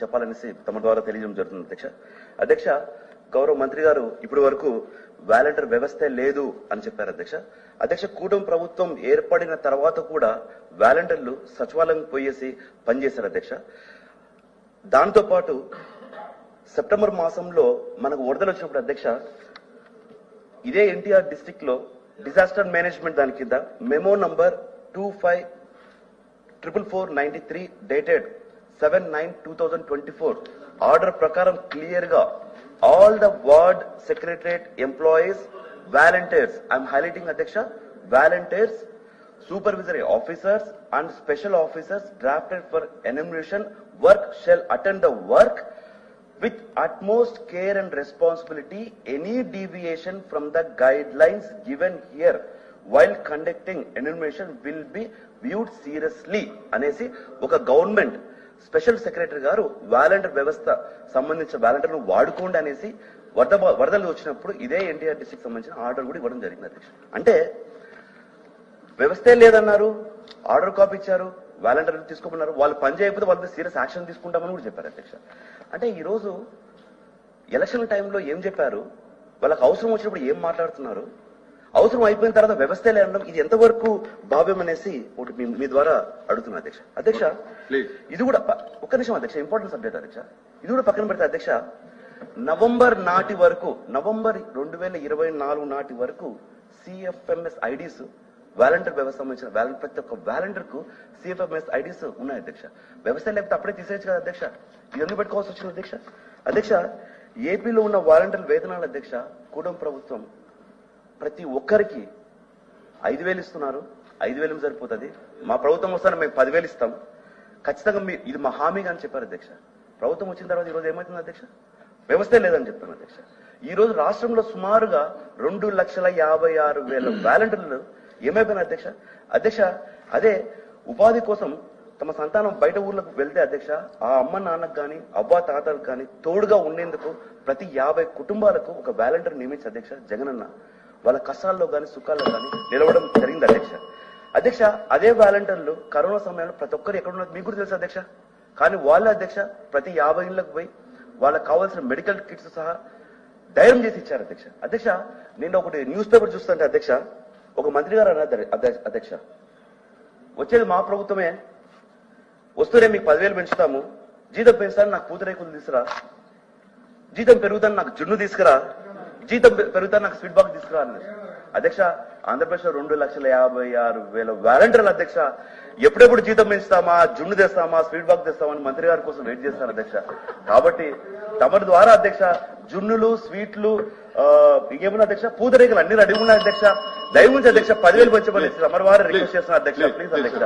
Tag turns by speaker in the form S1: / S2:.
S1: చెప్పాలనేసి తమ ద్వారా తెలియజేయడం జరుగుతుంది అధ్యక్ష. అధ్యక్ష గౌరవ మంత్రి గారు ఇప్పటి వరకు వాలంటీర్ వ్యవస్థే లేదు అని చెప్పారు అధ్యక్ష. అధ్యక్ష కూటమి ప్రభుత్వం ఏర్పడిన తర్వాత కూడా వాలంటీర్లు సచివాలయం పోయేసి పనిచేశారు అధ్యక్ష. దాంతో పాటు సెప్టెంబర్ మాసంలో మనకు వరదలు వచ్చినప్పుడు అధ్యక్ష ఇదే ఎన్టీఆర్ డిస్టిక్లో డిజాస్టర్ మేనేజ్మెంట్ దాని కింద memo number two five triple four ninety three dated seven nine two thousand twenty four order ప్రకారం క్లియర్ గా all the ward secretariat employees volunteers I'm highlighting అధ్యక్ష volunteers supervisory officers and special officers drafted for enumeration work shall attend the work with utmost care and responsibility any deviation from the guidelines given here while conducting enumeration will be viewed seriously అనేసి ఒక government special secretary గారు volunteer వ్యవస్థ సంబంధించిన వాలంటీర్ను వాడుకోండి అనేసి వరద వరదలు వచ్చినప్పుడు ఇదే ఎన్టీఆర్ డిస్ట్రిక్ట్ సంబంధించిన ఆర్డర్ కూడా ఇవ్వడం జరిగింది అధ్యక్ష అంటే వ్యవస్థే లేదన్నారు? ఆర్డర్ కాపీ ఇచ్చారు వాలంటీర్లు తీసుకోమన్నారు వాళ్ళు పని చేయకపోతే వాళ్ళ మీద సీరియస్ యాక్షన్ తీసుకుంటామని కూడా చెప్పారు అధ్యక్ష. అంటే ఈరోజు ఎలక్షన్ టైంలో ఏం చెప్పారు? వాళ్ళకి అవసరం వచ్చినప్పుడు ఏం మాట్లాడుతున్నారు? అవసరం అయిపోయిన తర్వాత వ్యవస్థే లేదనడం ఇది ఎంతవరకు భావ్యం అనేసి ఒకటి మీ- మీ ద్వారా అడుగుతున్నా అధ్యక్ష. అధ్యక్ష. ఇది కూడా ఒక్క నిమిషం అధ్యక్ష ఇంపార్టెంట్ సబ్జెక్ట్ అధ్యక్ష. ఇది కూడా పక్కన పెడితే అధ్యక్ష నవంబర్ నాటి వరకు నవంబర్ రెండు వేల ఇరవై నాలుగు నాటి వరకు సిఎఫ్ఎంఎస్ ఐడీస్ వాలంటీర్ వ్యవస్థ సంబంధించిన వాలంటీర్ ప్రతి ఒక్క వాలంటీర్కు సిఎఫ్ఎంఎస్ ఐడీస్ ఉన్నాయి అధ్యక్ష. వ్యవస్థ లేకపోతే అప్పుడే తీసేయచ్చు కదా అధ్యక్ష. ఇది ఎందుకు పెట్టుకోవాల్సి వచ్చింది అధ్యక్ష? అధ్యక్ష ఏపీలో ఉన్న వాలంటీర్ వేతనాల అధ్యక్ష కూటమి ప్రభుత్వం ప్రతి ఒక్కరికి ఐదు వేలు ఇస్తున్నారు ఐదు వేలు సరిపోతుంది. మా ప్రభుత్వం వస్తానే మేము పదివేలు ఇస్తాం. ఖచ్చితంగా మీ ఇది మా హామీగా అని చెప్పారు అధ్యక్ష. ప్రభుత్వం వచ్చిన తర్వాత ఈ రోజు ఏమవుతుంది అధ్యక్ష? వ్యవస్థే లేదని చెప్తాను అధ్యక్ష. ఈ రోజు రాష్ట్రంలో సుమారుగా రెండు లక్షల యాభై ఆరు వేల వాలంటీర్లు ఏమైపోయిన అధ్యక్ష? అధ్యక్ష అదే ఉపాధి కోసం తమ సంతానం బయట ఊర్లకు వెళ్తే అధ్యక్ష ఆ అమ్మ నాన్నకు కానీ అవ్వ తాతలకు కానీ తోడుగా ఉండేందుకు ప్రతి యాభై కుటుంబాలకు ఒక వాలంటీర్ నియమించి అధ్యక్ష జగనన్న. వాళ్ళ కష్టాల్లో కానీ సుఖాల్లో కానీ నిలవడం జరిగింది అధ్యక్ష. అధ్యక్ష అదే వాలంటీర్లు కరోనా సమయంలో ప్రతి ఒక్కరు ఎక్కడ ఉన్నారు? మీకు కూడా తెలుసు అధ్యక్ష? కానీ వాళ్ళ అధ్యక్ష ప్రతి యాభై ఇళ్ళకు పోయి వాళ్ళకి కావాల్సిన మెడికల్ కిట్స్ సహా ధైర్యం చేసి ఇచ్చారు అధ్యక్ష. అధ్యక్ష నేను ఒకటి న్యూస్ పేపర్ చూస్తుంటే అధ్యక్ష ఒక మంత్రి గారు అన్నారు అధ్యక్ష- అధ్యక్ష వచ్చేది మా ప్రభుత్వమే. వస్తూనే మీకు పదివేలు పెంచుతాము. జీతం పెంచుతాను నాకు పూతరేకులు తీసుకురా. జీతం పెరుగుతాను నాకు జున్ను తీసుకురా. జీతం పెరుగుతారు నాకు స్వీట్ బాక్స్ తీసుకురా అధ్యక్ష ఆంధ్రప్రదేశ్లో రెండు లక్షల యాభై ఆరు వేల వాలంటీర్లు అధ్యక్ష. ఎప్పుడెప్పుడు జీతం పెంచుతామా జున్ను తెస్తామా స్వీట్ బాక్స్ తెస్తామని మంత్రి గారి కోసం వెయిట్ చేస్తాను అధ్యక్ష. కాబట్టి తమరి ద్వారా అధ్యక్ష జున్నులు స్వీట్లు ఇంకేమన్నా అధ్యక్ష? పూతరేకలు అన్ని రెడీ ఉన్నాయి అధ్యక్ష. దయవుంచి అధ్యక్ష పదివేలు పంచమని తమరి వారు రిక్వెస్ట్ చేస్తున్నారు అధ్యక్ష. ప్లీజ్ అధ్యక్ష.